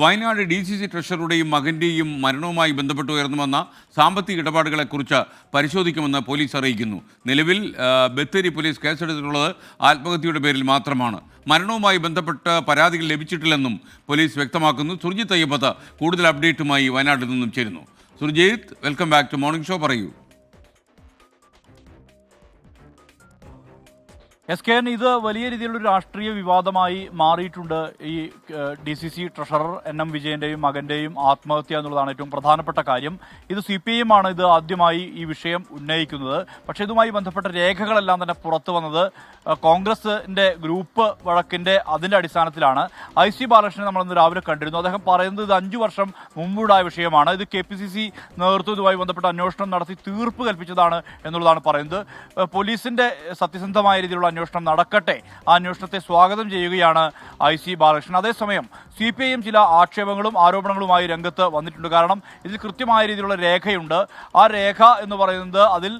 Wayanad D C C ട്രഷറുടെയും മകന്റെയും മരണവുമായി ബന്ധപ്പെട്ട് ഉയർന്നു വന്ന സാമ്പത്തിക ഇടപാടുകളെക്കുറിച്ച് പരിശോധിക്കുമെന്ന് പോലീസ് അറിയിക്കുന്നു. നിലവിൽ ബത്തേരി പോലീസ് കേസെടുത്തിട്ടുള്ളത് ആത്മഹത്യയുടെ പേരിൽ മാത്രമാണ്. മരണവുമായി ബന്ധപ്പെട്ട് പരാതികൾ ലഭിച്ചിട്ടില്ലെന്നും പോലീസ് വ്യക്തമാക്കുന്നു. സുർജിത്ത് അയ്യപ്പത്ത് കൂടുതൽ അപ്ഡേറ്റുമായി വയനാട്ടിൽ നിന്നും ചേരുന്നു. Surjith welcome back to morning show പറയൂ. എസ് കെ എൻ ഇത് വലിയ രീതിയിലുള്ള രാഷ്ട്രീയ വിവാദമായി മാറിയിട്ടുണ്ട് ഈ D C C treasurer N M വിജയന്റെയും മകന്റെയും ആത്മഹത്യ എന്നുള്ളതാണ് ഏറ്റവും പ്രധാനപ്പെട്ട കാര്യം. ഇത് സി പി ഐ ആണ് ഇത് ആദ്യമായി ഈ വിഷയം ഉന്നയിക്കുന്നത്. പക്ഷേ ഇതുമായി ബന്ധപ്പെട്ട രേഖകളെല്ലാം തന്നെ പുറത്തു വന്നത് കോൺഗ്രസിന്റെ ഗ്രൂപ്പ് വഴക്കിന്റെ അതിന്റെ അടിസ്ഥാനത്തിലാണ്. ഐ സി ബാലകൃഷ്ണനെ നമ്മൾ ഇന്ന് രാവിലെ കണ്ടിരുന്നു. അദ്ദേഹം പറയുന്നത് ഇത് അഞ്ചു വർഷം മുമ്പുണ്ടായ വിഷയമാണ്. ഇത് കെ പി സി സി നേതൃത്വവുമായി ബന്ധപ്പെട്ട അന്വേഷണം നടത്തി തീർപ്പ് കൽപ്പിച്ചതാണ് എന്നുള്ളതാണ് പറയുന്നത്. പോലീസിന്റെ സത്യസന്ധമായ രീതിയിലുള്ള അന്വേഷണം നടക്കട്ടെ. ആ അന്വേഷണത്തെ സ്വാഗതം ചെയ്യുകയാണ് ഐ സി ബാലകൃഷ്ണൻ. അതേസമയം സി പി ഐ എം ചില ആക്ഷേപങ്ങളും ആരോപണങ്ങളുമായി രംഗത്ത് വന്നിട്ടുണ്ട്. കാരണം ഇതിൽ കൃത്യമായ രീതിയിലുള്ള രേഖയുണ്ട്. ആ രേഖ എന്ന് പറയുന്നത് അതിൽ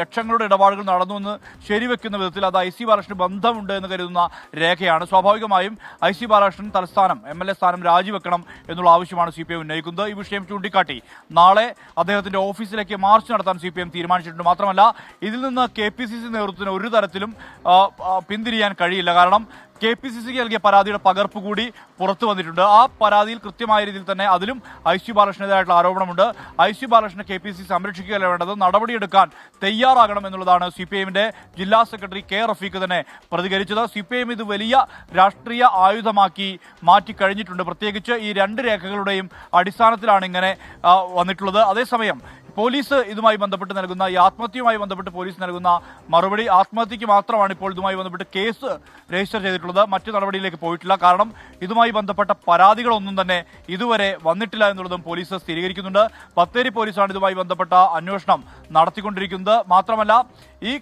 ലക്ഷങ്ങളുടെ ഇടപാടുകൾ നടന്നു എന്ന് ശരിവെക്കുന്ന വിധത്തിൽ അത് ഐ സി ബാലകൃഷ്ണന് ബന്ധമുണ്ട് എന്ന് കരുതുന്ന രേഖയാണ്. സ്വാഭാവികമായും ഐ സി ബാലകൃഷ്ണൻ തലസ്ഥാനം എം എൽ എ സ്ഥാനം രാജിവെക്കണം എന്നുള്ള ആവശ്യമാണ് സി പി ഐ ഉന്നയിക്കുന്നത്. ഈ വിഷയം ചൂണ്ടിക്കാട്ടി. നാളെ അദ്ദേഹത്തിന്റെ ഓഫീസിലേക്ക് മാർച്ച് നടത്താൻ സി പി എം തീരുമാനിച്ചിട്ടുണ്ട്. മാത്രമല്ല ഇതിൽ നിന്ന് കെ പി സി സി നേതൃത്വത്തിന് ഒരു തരത്തിലും പിന്തിരിയാൻ കഴിയില്ല. കാരണം കെ പി സി സിക്ക് നൽകിയ പരാതിയുടെ പകർപ്പ് കൂടി പുറത്തു വന്നിട്ടുണ്ട്. ആ പരാതിയിൽ കൃത്യമായ രീതിയിൽ തന്നെ അതിലും ഐ സി ബാലകൃഷ്ണനെതിരായിട്ടുള്ള ആരോപണമുണ്ട്. ഐ സി ബാലകൃഷ്ണനെ കെ പി സി സംരക്ഷിക്കുകയല്ല വേണ്ടത്. നടപടിയെടുക്കാൻ തയ്യാറാകണം എന്നുള്ളതാണ് സി പി എമ്മിന്റെ ജില്ലാ സെക്രട്ടറി കെ റഫീഖ് തന്നെ പ്രതികരിച്ചത്. സി പി എം ഇത് വലിയ രാഷ്ട്രീയ ആയുധമാക്കി മാറ്റിക്കഴിഞ്ഞിട്ടുണ്ട്. പ്രത്യേകിച്ച് ഈ രണ്ട് രേഖകളുടെയും അടിസ്ഥാനത്തിലാണ് ഇങ്ങനെ വന്നിട്ടുള്ളത്. അതേസമയം പോലീസ് ഇതുമായി ബന്ധപ്പെട്ട് നൽകുന്ന ഈ ആത്മഹത്യയുമായി ബന്ധപ്പെട്ട് പോലീസ് നൽകുന്ന മറുപടി ആത്മഹത്യക്ക് മാത്രമാണ് ഇപ്പോൾ ഇതുമായി ബന്ധപ്പെട്ട് കേസ് രജിസ്റ്റർ ചെയ്തിട്ടുള്ളത്. മറ്റു നടപടിയിലേക്ക് പോയിട്ടില്ല. കാരണം ഇതുമായി ബന്ധപ്പെട്ട പരാതികളൊന്നും തന്നെ ഇതുവരെ വന്നിട്ടില്ല എന്നുള്ളതും പോലീസ് സ്ഥിരീകരിക്കുന്നുണ്ട്. ബത്തേരി പോലീസാണ് ഇതുമായി ബന്ധപ്പെട്ട അന്വേഷണം നടത്തിക്കൊണ്ടിരിക്കുന്നത്. മാത്രമല്ല ഈ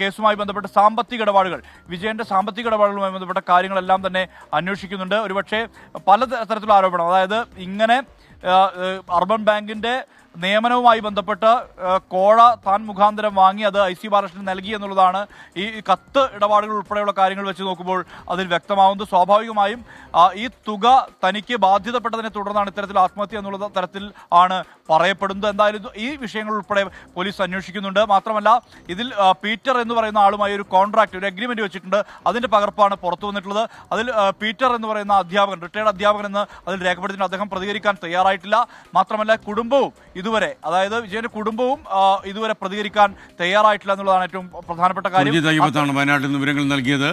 കേസുമായി ബന്ധപ്പെട്ട സാമ്പത്തിക ഇടപാടുകൾ വിജയന്റെ സാമ്പത്തിക ഇടപാടുകളുമായി ബന്ധപ്പെട്ട കാര്യങ്ങളെല്ലാം തന്നെ അന്വേഷിക്കുന്നുണ്ട്. ഒരുപക്ഷെ പല തരത്തിലുള്ള ആരോപണം അതായത് ഇങ്ങനെ അർബൻ ബാങ്കിന്റെ നിയമനവുമായി ബന്ധപ്പെട്ട് കോഴ താൻ മുഖാന്തരം വാങ്ങി അത് ഐ സി ബാലകൃഷ്ണൻ നൽകി എന്നുള്ളതാണ് ഈ കത്ത് ഇടപാടുകൾ ഉൾപ്പെടെയുള്ള കാര്യങ്ങൾ വെച്ച് നോക്കുമ്പോൾ അതിൽ വ്യക്തമാവുന്നത്. സ്വാഭാവികമായും ഈ തുക തനിക്ക് ബാധ്യതപ്പെട്ടതിനെ തുടർന്നാണ് ഇത്തരത്തിൽ ആത്മഹത്യ എന്നുള്ള തരത്തിൽ ആണ് പറയപ്പെടുന്നത്. എന്തായാലും ഈ വിഷയങ്ങൾ ഉൾപ്പെടെ പോലീസ് അന്വേഷിക്കുന്നുണ്ട്. മാത്രമല്ല ഇതിൽ പീറ്റർ എന്ന് പറയുന്ന ആളുമായി ഒരു കോൺട്രാക്ട് ഒരു അഗ്രിമെന്റ് വെച്ചിട്ടുണ്ട്. അതിന്റെ പകർപ്പാണ് പുറത്തു വന്നിട്ടുള്ളത്. അതിൽ പീറ്റർ എന്ന് പറയുന്ന അധ്യാപകൻ റിട്ടയർഡ് അധ്യാപകൻ എന്ന് അതിൽ രേഖപ്പെടുത്തിയിട്ട് അദ്ദേഹം പ്രതികരിക്കാൻ തയ്യാറായിട്ടില്ല. മാത്രമല്ല കുടുംബവും ഇതുവരെ അതായത് വിജയന്റെ കുടുംബവും ഇതുവരെ പ്രതികരിക്കാൻ തയ്യാറായിട്ടില്ല എന്നുള്ളതാണ് ഏറ്റവും പ്രധാനപ്പെട്ട കാര്യം. വയനാട്ടിൽ നിന്ന് വിവരങ്ങൾ നൽകിയത്.